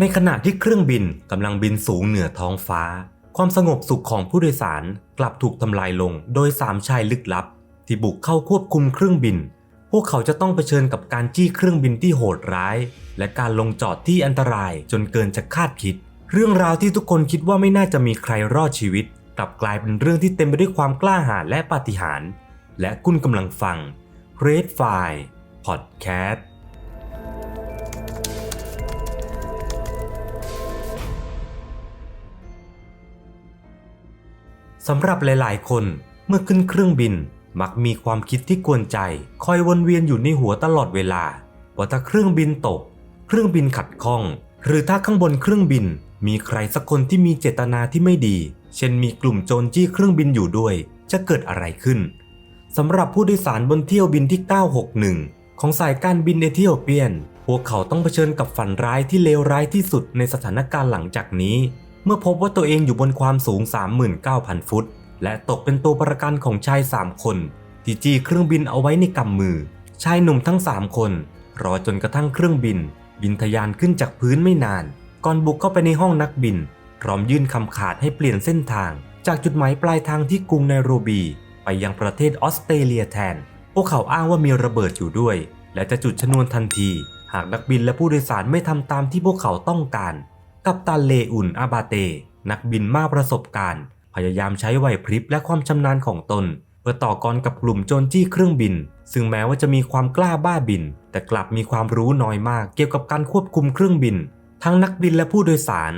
ในขณะที่เครื่องบินกำลังบินสูงเหนือท้องฟ้า ความสงบสุขของผู้โดยสารกลับถูกทำลายลงโดยสามชายลึกลับ ที่บุกเข้าควบคุมเครื่องบิน พวกเขาจะต้องเผชิญกับการจี้เครื่องบินที่โหดร้าย และการลงจอดที่อันตรายจนเกินจะคาดคิด เรื่องราวที่ทุกคนคิดว่าไม่น่าจะมีใครรอดชีวิต กลับกลายเป็นเรื่องที่เต็มไปด้วยความกล้าหาญและปาฏิหาริย์และคุณกำลังฟัง Red File Podcast สำหรับหลายๆ คนเมื่อขึ้นเครื่องบิน มักมีความคิดที่กวนใจ คอยวนเวียนอยู่ในหัวตลอดเวลา ว่าถ้าเครื่องบินตก เครื่องบินขัดข้อง หรือถ้าข้างบนเครื่องบิน มีใครสักคนที่มีเจตนาที่ไม่ดี เช่นมีกลุ่มโจรจี้เครื่องบินอยู่ด้วย จะเกิดอะไรขึ้นสำหรับผู้โดยสารบนเที่ยวบินที่ 961 ของสายการบินเอธิโอเปียน พวกเขาต้องเผชิญกับฝันร้ายที่เลวร้ายที่สุดในสถานการณ์หลังจากนี้ เมื่อพบว่าตัวเองอยู่บนความสูง 39,000 ฟุต และตกเป็นตัวประกันของชาย 3 คน ที่จี้เครื่องบินเอาไว้ในกำมือ ชายหนุ่มทั้ง 3 คน รอจนกระทั่งเครื่องบิน บินทะยานขึ้นจากพื้นไม่นาน ก่อนบุกเข้าไปในห้องนักบิน พร้อมยื่นคำขาดให้เปลี่ยนเส้นทาง จากจุดหมายปลายทางที่กรุงไนโรบี ไปยังประเทศออสเตรเลียแทน พวกเขาอ้างว่ามีระเบิดอยู่ด้วย และจะจุดชนวนทันที หากนักบินและผู้โดยสารไม่ทำตามที่พวกเขาต้องการ กัปตันเลอุนอาบาเต นักบินมากประสบการณ์ พยายามใช้ไหวพริบและความชำนาญของตน เพื่อต่อกรกับกลุ่มโจรจี้เครื่องบิน ซึ่งแม้ว่าจะมีความกล้าบ้าบิน แต่กลับมีความรู้น้อยมากเกี่ยวกับการควบคุมเครื่องบิน ทั้งนักบินและผู้โดยสาร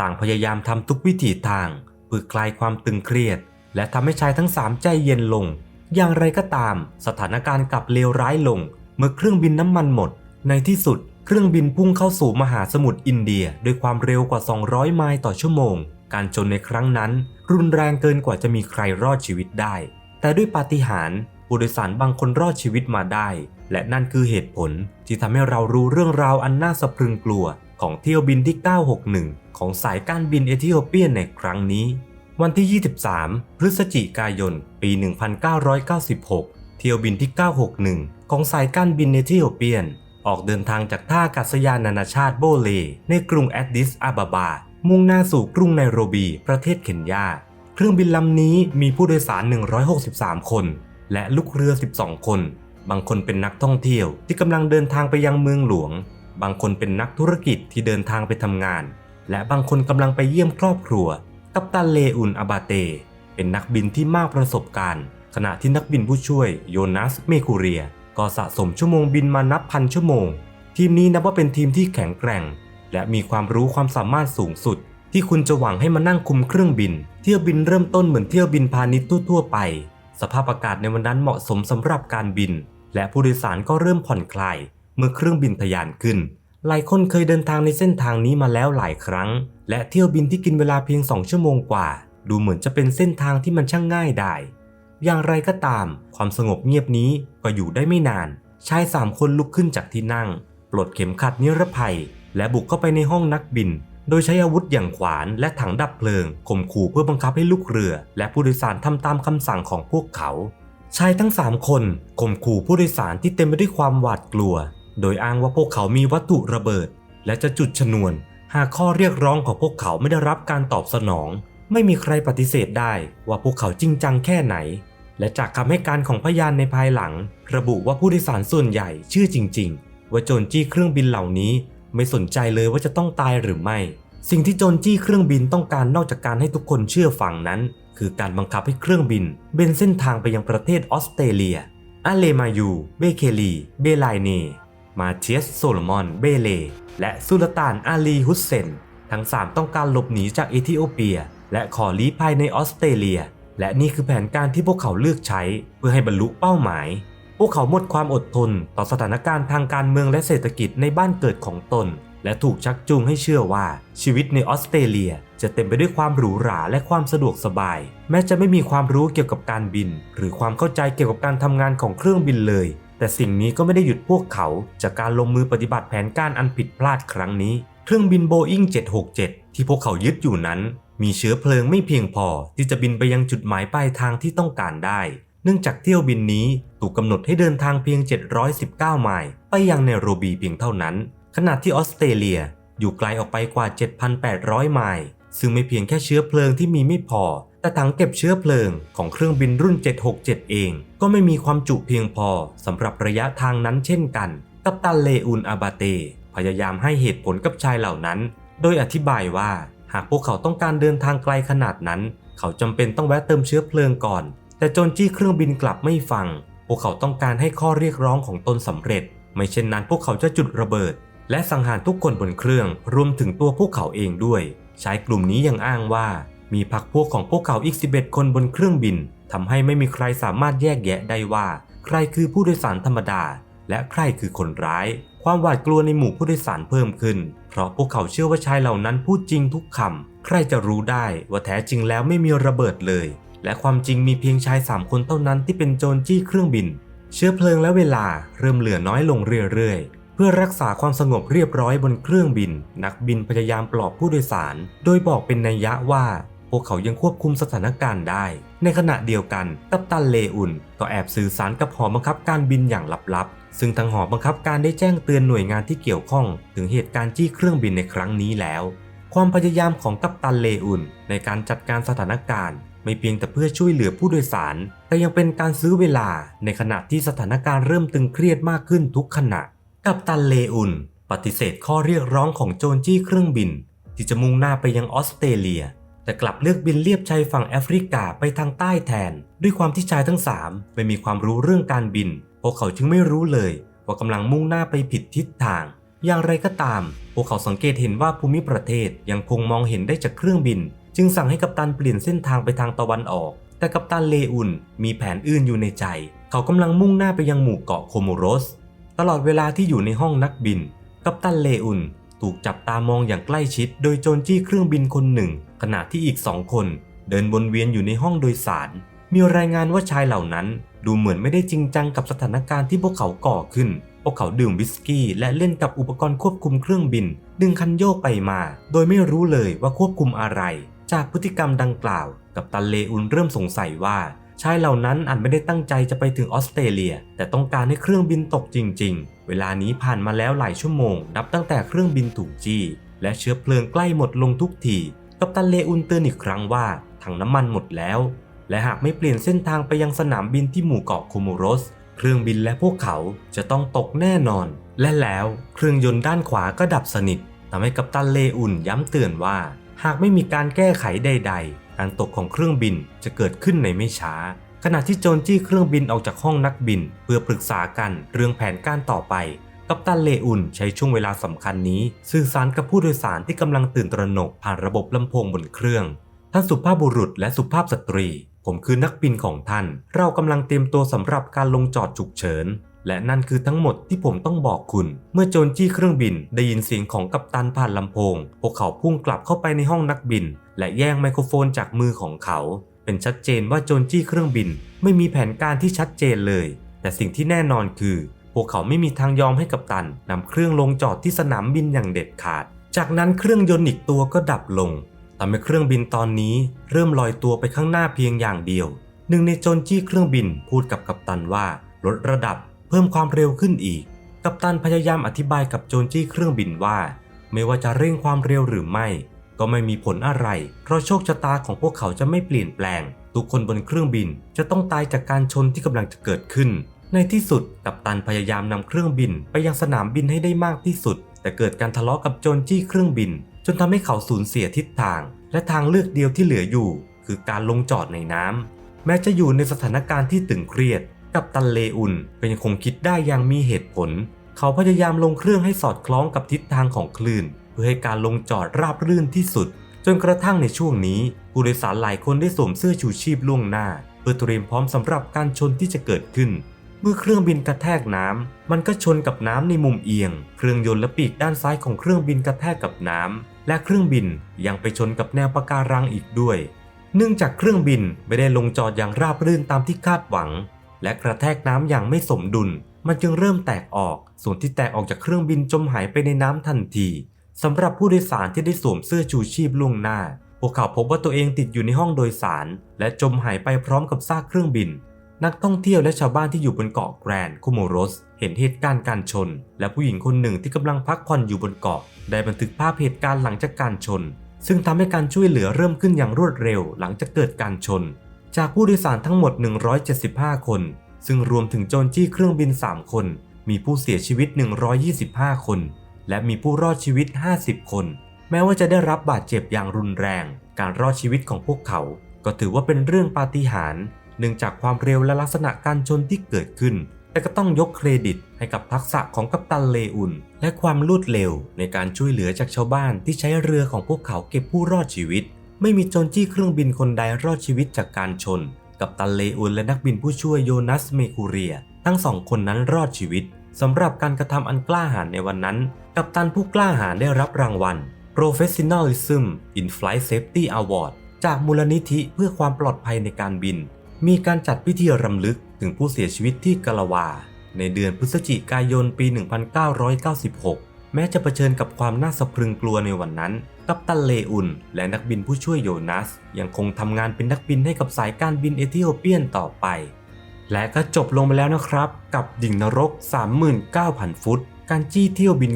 ต่างพยายามทำทุกวิถีทางเพื่อคลายความตึงเครียด และทำให้ชายทั้งสามใจเย็นลง อย่างไรก็ตาม สถานการณ์กลับเลวร้ายลง เมื่อเครื่องบินน้ำมันหมด ในที่สุด เครื่องบินพุ่งเข้าสู่มหาสมุทรอินเดียด้วยความเร็วกว่า 200 ไมล์ต่อชั่วโมง การชนในครั้งนั้น รุนแรงเกินกว่าจะมีใครรอดชีวิตได้ แต่ด้วยปาฏิหาริย์ผู้โดยสารบางคนรอดชีวิตมาได้ และนั่นคือเหตุผลที่ทำให้เรารู้เรื่องราวอันน่าสะพรึงกลัว ของเที่ยวบินที่ 961 ของสายการบินเอธิโอเปียในครั้งนี้ วันที่ 23 พฤศจิกายน ปี 1996 เที่ยวบินที่ 961 ของสายการบินเอธิโอเปียน ออกเดินทางจากท่าอากาศยานนานาชาติโบเล ในกรุงแอดดิสอาบาบา มุ่งหน้าสู่กรุงไนโรบี ประเทศเคนยา เครื่องบินลำนี้มีผู้โดยสาร 163 คน และลูกเรือ 12 คน บางคนเป็นนักท่องเที่ยวที่กำลังเดินทางไปยังเมืองหลวง บางคนเป็นนักธุรกิจที่เดินทางไปทำงาน และบางคนกำลังไปเยี่ยมครอบครัว กัปตันเลอุนอาบาเต เป็นนักบินที่มากประสบการณ์ ขณะที่นักบินผู้ช่วยโยนัส เมคูเรีย ก็สะสมชั่วโมงบินมานับพันชั่วโมง ทีมนี้นับว่าเป็นทีมที่แข็งแกร่ง และมีความรู้ความสามารถสูงสุด ที่คุณจะหวังให้มานั่งคุมเครื่องบิน เที่ยวบินเริ่มต้นเหมือนเที่ยวบินพาณิชย์ทั่วๆไป สภาพอากาศในวันนั้นเหมาะสมสำหรับการบิน และผู้โดยสารก็เริ่มผ่อนคลาย เมื่อเครื่องบินทะยานขึ้นหลายคนเคยเดินทางในเส้นทางนี้มาแล้วหลายครั้ง และเที่ยวบินที่กินเวลาเพียง 2 ชั่วโมงกว่า ดูเหมือนจะเป็นเส้นทางที่มันช่างง่ายได้ อย่างไรก็ตาม ความสงบเงียบนี้ก็อยู่ได้ไม่นาน ชายสามคนลุกขึ้นจากที่นั่ง ปลดเข็มขัดนิรภัย และบุกเข้าไปในห้องนักบิน โดยใช้อาวุธอย่างขวานและถังดับเพลิงข่มขู่เพื่อบังคับให้ลูกเรือ และผู้โดยสารทำตามคำสั่งของพวกเขา ชายทั้ง3คนข่มขู่ผู้โดยสารที่เต็มไปด้วยความหวาดกลัว โดยอ้างว่าพวกเขามีวัตถุระเบิด และจะจุดชนวน หากข้อเรียกร้องของพวกเขาไม่ได้รับการตอบสนองไม่มีใครปฏิเสธได้ว่าพวกเขาจริงจังแค่ไหน และจากคำให้การของพยานในภายหลัง ระบุว่าผู้โดยสารส่วนใหญ่เชื่อจริง ๆ ว่าโจรจี้เครื่องบินเหล่านี้ ไม่สนใจเลยว่าจะต้องตายหรือไม่ สิ่งที่โจรจี้เครื่องบินต้องการนอกจากการให้ทุกคนเชื่อฟังนั้น คือการบังคับให้เครื่องบินเบนเส้นทางไปยังประเทศออสเตรเลียอาเลมายูเบเคลี เบไลเนมาเทียสโซโลมอน เบเล และสุลต่านอาลีฮุสเซน ทั้ง 3 ต้องการหลบหนีจากเอธิโอเปีย และขอลี้ภัยในออสเตรเลีย และนี่คือแผนการที่พวกเขาเลือกใช้เพื่อให้บรรลุเป้าหมาย พวกเขาหมดความอดทนต่อสถานการณ์ทางการเมืองและเศรษฐกิจในบ้านเกิดของตน และถูกชักจูงให้เชื่อว่าชีวิตในออสเตรเลีย จะเต็มไปด้วยความหรูหราและความสะดวกสบาย แม้จะไม่มีความรู้เกี่ยวกับการบิน หรือความเข้าใจเกี่ยวกับการทำงานของเครื่องบินเลย แต่สิ่งนี้ก็ไม่ได้หยุดพวกเขา จากการลงมือปฏิบัติแผนการอันผิดพลาดครั้งนี้ เครื่องบินโบอิง767 ที่พวกเขายึดอยู่นั้น มีเชื้อเพลิงไม่เพียงพอที่จะบินไปยังจุดหมายปลายทางที่ต้องการได้ เนื่องจากเที่ยวบินนี้ถูกกำหนดให้เดินทางเพียง 719 ไมล์ไปยังเนโรบีเพียงเท่านั้น ขณะที่ออสเตรเลียอยู่ไกลออกไปกว่า 7,800 ไมล์ซึ่งไม่เพียงแค่เชื้อเพลิงที่มีไม่พอ แต่ถังเก็บเชื้อเพลิงของเครื่องบินรุ่น 767 เอง ก็ไม่มีความจุเพียงพอสำหรับระยะทางนั้นเช่นกัน กัปตันเลอุนอาบาเต พยายามให้เหตุผลกับชายเหล่านั้น โดยอธิบายว่า หากพวกเขาต้องการเดินทางไกลขนาดนั้น เขาจำเป็นต้องแวะเติมเชื้อเพลิงก่อน แต่โจนจี้เครื่องบินกลับไม่ฟัง พวกเขาต้องการให้ข้อเรียกร้องของตนสำเร็จ ไม่เช่นนั้นพวกเขาจะจุดระเบิด และสังหารทุกคนบนเครื่อง รวมถึงตัวพวกเขาเองด้วย ชายกลุ่มนี้ยังอ้างว่า มีพรรคพวกของพวกเขาอีก 11 คนบนเครื่องบินทำให้ไม่มีใครสามารถแยกแยะได้ว่า ใครคือผู้โดยสารธรรมดา และใครคือคนร้าย ความหวาดกลัวในหมู่ผู้โดยสารเพิ่มขึ้น เพราะพวกเขาเชื่อว่าชายเหล่านั้นพูดจริงทุกคำ ใครจะรู้ได้ว่าแท้จริงแล้วไม่มีระเบิดเลย และความจริงมีเพียงชายสามคนเท่านั้นที่เป็นโจรจี้เครื่องบิน เชื้อเพลิงและเวลาเริ่มเหลือน้อยลงเรื่อยๆ เพื่อรักษาความสงบเรียบร้อยบนเครื่องบิน นักบินพยายามปลอบผู้โดยสาร โดยบอกเป็นนัยยะว่า พวกเขายังควบคุมสถานการณ์ได้ ในขณะเดียวกัน กัปตันเลอุนก็แอบสื่อสารกับหอบังคับการบินอย่างลับๆ ซึ่งทางหอบังคับการได้แจ้งเตือนหน่วยงานที่เกี่ยวข้อง ถึงเหตุการณ์จี้เครื่องบินในครั้งนี้แล้ว ความพยายามของกัปตันเลอุนในการจัดการสถานการณ์ ไม่เพียงแต่เพื่อช่วยเหลือผู้โดยสาร แต่ยังเป็นการซื้อเวลาในขณะที่สถานการณ์เริ่มตึงเครียดมากขึ้นทุกขณะ กัปตันเลอุนปฏิเสธข้อเรียกร้องของโจรจี้เครื่องบิน ที่จะมุ่งหน้าไปยังออสเตรเลีย แต่กลับเลือกบินเลียบชายฝั่งแอฟริกาไปทางใต้แทน ด้วยความที่ชายทั้งสามไม่มีความรู้เรื่องการบิน พวกเขาจึงไม่รู้เลย ว่ากำลังมุ่งหน้าไปผิดทิศทาง อย่างไรก็ตาม พวกเขาสังเกตเห็นว่าภูมิประเทศยังคงมองเห็นได้จากเครื่องบิน จึงสั่งให้กัปตันเปลี่ยนเส้นทางไปทางตะวันออก แต่กัปตันเลอุนมีแผนอื่นอยู่ในใจ เขากำลังมุ่งหน้าไปยังหมู่เกาะโคโมโรส ตลอดเวลาที่อยู่ในห้องนักบิน กัปตันเลอุน ถูกจับตามองอย่างใกล้ชิด โดยโจรจี้เครื่องบินคนหนึ่ง ขณะที่อีกสองคน เดินวนเวียนอยู่ในห้องโดยสาร มีรายงานว่าชายเหล่านั้น ดูเหมือนไม่ได้จริงจังกับสถานการณ์ที่พวกเขาก่อขึ้น พวกเขาดื่มวิสกี้ และเล่นกับอุปกรณ์ควบคุมเครื่องบิน ดึงคันโยกไปมา โดยไม่รู้เลยว่าควบคุมอะไร จากพฤติกรรมดังกล่าว กับตันเลอุนเริ่มสงสัยว่าชายเหล่านั้นอาจไม่ได้ตั้งใจจะไปถึงออสเตรเลีย แต่ต้องการให้เครื่องบินตกจริงๆ เวลานี้ผ่านมาแล้วหลายชั่วโมง นับตั้งแต่เครื่องบินถูกจี้ และเชื้อเพลิงใกล้หมดลงทุกทีกัปตันเลอุนเตือนอีกครั้งว่าถังน้ำมันหมดแล้ว และหากไม่เปลี่ยนเส้นทางไปยังสนามบินที่หมู่เกาะโคโมโรส เครื่องบินและพวกเขาจะต้องตกแน่นอน และแล้วเครื่องยนต์ด้านขวาก็ดับสนิททำให้กัปตันเลอุนย้ำเตือนว่า หากไม่มีการแก้ไขใด ๆ การตกของเครื่องบินจะเกิดขึ้นในไม่ช้า ขณะที่โจรจี้เครื่องบินออกจากห้องนักบิน เพื่อปรึกษากันเรื่องแผนการต่อไป กัปตันเลอุนใช้ช่วงเวลาสำคัญนี้ สื่อสารกับผู้โดยสารที่กำลังตื่นตระหนกผ่านระบบลำโพงบนเครื่อง ท่านสุภาพบุรุษและสุภาพสตรี ผมคือนักบินของท่าน เรากำลังเตรียมตัวสำหรับการลงจอดฉุกเฉิน และนั่นคือทั้งหมดที่ผมต้องบอกคุณ เมื่อโจรจี้เครื่องบินได้ยินเสียงของกัปตันผ่านลำโพง พวกเขาพุ่งกลับเข้าไปในห้องนักบิน และแย่งไมโครโฟนจากมือของเขา เป็นชัดเจนว่าโจรจี้เครื่องบินไม่มีแผนการที่ชัดเจนเลย แต่สิ่งที่แน่นอนคือ พวกเขาไม่มีทางยอมให้กัปตันนำเครื่องลงจอดที่สนามบินอย่างเด็ดขาด จากนั้นเครื่องยนต์อีกตัวก็ดับลงทำให้เครื่องบินตอนนี้เริ่มลอยตัวไปข้างหน้าเพียงอย่างเดียว หนึ่งในโจรจี้เครื่องบินพูดกับกัปตันว่าลดระดับเพิ่มความเร็วขึ้นอีก กัปตันพยายามอธิบายกับโจรจี้เครื่องบินว่า ไม่ว่าจะเร่งความเร็วหรือไม่ ก็ไม่มีผลอะไร เพราะโชคชะตาของพวกเขาจะไม่เปลี่ยนแปลง ทุกคนบนเครื่องบินจะต้องตายจากการชนที่กำลังจะเกิดขึ้น ในที่สุดกัปตันพยายามนำเครื่องบิน ไปยังสนามบินให้ได้มากที่สุด แต่เกิดการทะเลาะกับโจรจี้เครื่องบิน จนทำให้เขาสูญเสียทิศทาง และทางเลือกเดียวที่เหลืออยู่ คือการลงจอดในน้ำแม้จะอยู่ในสถานการณ์ที่ตึงเครียด กับตันเลอุนก็ยังคงคิดได้อย่างมีเหตุผล เขาพยายามลงเครื่องให้สอดคล้องกับทิศทางของคลื่น เพื่อให้การลงจอดราบรื่นที่สุด จนกระทั่งในช่วงนี้ ผู้โดยสารหลายคนได้สวมเสื้อชูชีพล่วงหน้า เพื่อเตรียมพร้อมสำหรับการชนที่จะเกิดขึ้น เมื่อเครื่องบินกระแทกน้ำมันก็ชนกับน้ำในมุมเอียง เครื่องยนต์และปีกด้านซ้ายของเครื่องบินกระแทกกับน้ำและเครื่องบินยังไปชนกับแนวปะการังอีกด้วย เนื่องจากเครื่องบินไม่ได้ลงจอดอย่างราบรื่นตามที่คาดหวัง และกระแทกน้ำอย่างไม่สมดุล มันจึงเริ่มแตกออก ส่วนที่แตกออกจากเครื่องบินจมหายไปในน้ำทันที สำหรับผู้โดยสารที่ได้สวมเสื้อชูชีพล่วงหน้า พวกเขาพบว่าตัวเองติดอยู่ในห้องโดยสาร และจมหายไปพร้อมกับซากเครื่องบิน นักท่องเที่ยวและชาวบ้านที่อยู่บนเกาะแกรนคูโมโรส เห็นเหตุการณ์การชน และผู้หญิงคนหนึ่งที่กำลังพักผ่อนอยู่บนเกาะ ได้บันทึกภาพเหตุการณ์หลังจากการชน ซึ่งทำให้การช่วยเหลือเริ่มขึ้นอย่างรวดเร็ว หลังจากเกิดการชน จากผู้โดยสารทั้งหมด 175 คน ซึ่งรวมถึงโจรจี้เครื่องบิน 3 คน มีผู้เสียชีวิต 125 คน และมีผู้รอดชีวิต 50 คน แม้ว่าจะได้รับบาดเจ็บอย่างรุนแรง การรอดชีวิตของพวกเขา ก็ถือว่าเป็นเรื่องปาฏิหาริย์เนื่องจากความเร็วและลักษณะการชนที่เกิดขึ้น แต่ก็ต้องยกเครดิตให้กับทักษะของกัปตันเลอุน และความรวดเร็วในการช่วยเหลือจากชาวบ้านที่ใช้เรือของพวกเขาเก็บผู้รอดชีวิต ไม่มีโจรจี้เครื่องบินคนใดรอดชีวิตจากการชน กัปตันเลอุนและนักบินผู้ช่วยโยนัสเมคูเรีย ทั้งสองคนนั้นรอดชีวิต สำหรับการกระทำอันกล้าหาญในวันนั้น กัปตันผู้กล้าหาญได้รับรางวัล Professionalism in Flight Safety Award จากมูลนิธิเพื่อความปลอดภัยในการบิน มีการจัดพิธีรำลึกถึงผู้เสียชีวิตที่กะละวา ในเดือนพฤศจิกายนปี 1996 แม้จะเผชิญกับความน่าสะพรึงกลัวในวันนั้น กัปตันเลอุน และนักบินผู้ช่วยโยนัส ยังคงทำงานเป็นนักบินให้กับสายการบินเอธิโอเปียนต่อไป และก็จบลงไปแล้วนะครับ กับดิ่งนรก 39,000 ฟุต การจี้เที่ยวบิน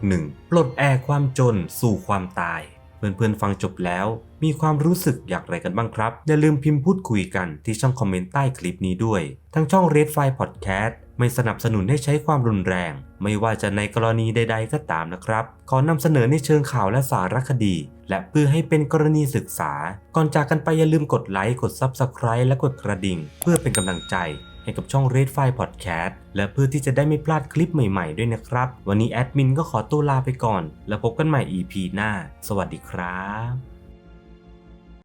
961 ปลดแอร์ความจนสู่ความตาย เพื่อนๆฟังจบแล้ว มีความรู้สึกอย่างไรกันบ้างครับ อย่าลืมพิมพ์พูดคุยกันที่ช่องคอมเมนต์ใต้คลิปนี้ด้วย ทั้งช่อง Red File Podcast ไม่สนับสนุนให้ใช้ความรุนแรง ไม่ว่าจะในกรณีใด ๆ ก็ตามนะครับ ขอนำเสนอในเชิงข่าวและสารคดี และเพื่อให้เป็นกรณีศึกษา ก่อนจากกันไปอย่าลืมกดไลค์ กด Subscribe และกดกระดิ่ง เพื่อเป็นกำลังใจให้กับช่อง Red File Podcast และเพื่อที่จะได้ไม่พลาดคลิปใหม่ๆด้วยนะครับ วันนี้แอดมินก็ขอตัวลาไปก่อน แล้วพบกันใหม่ EP หน้า สวัสดีครับ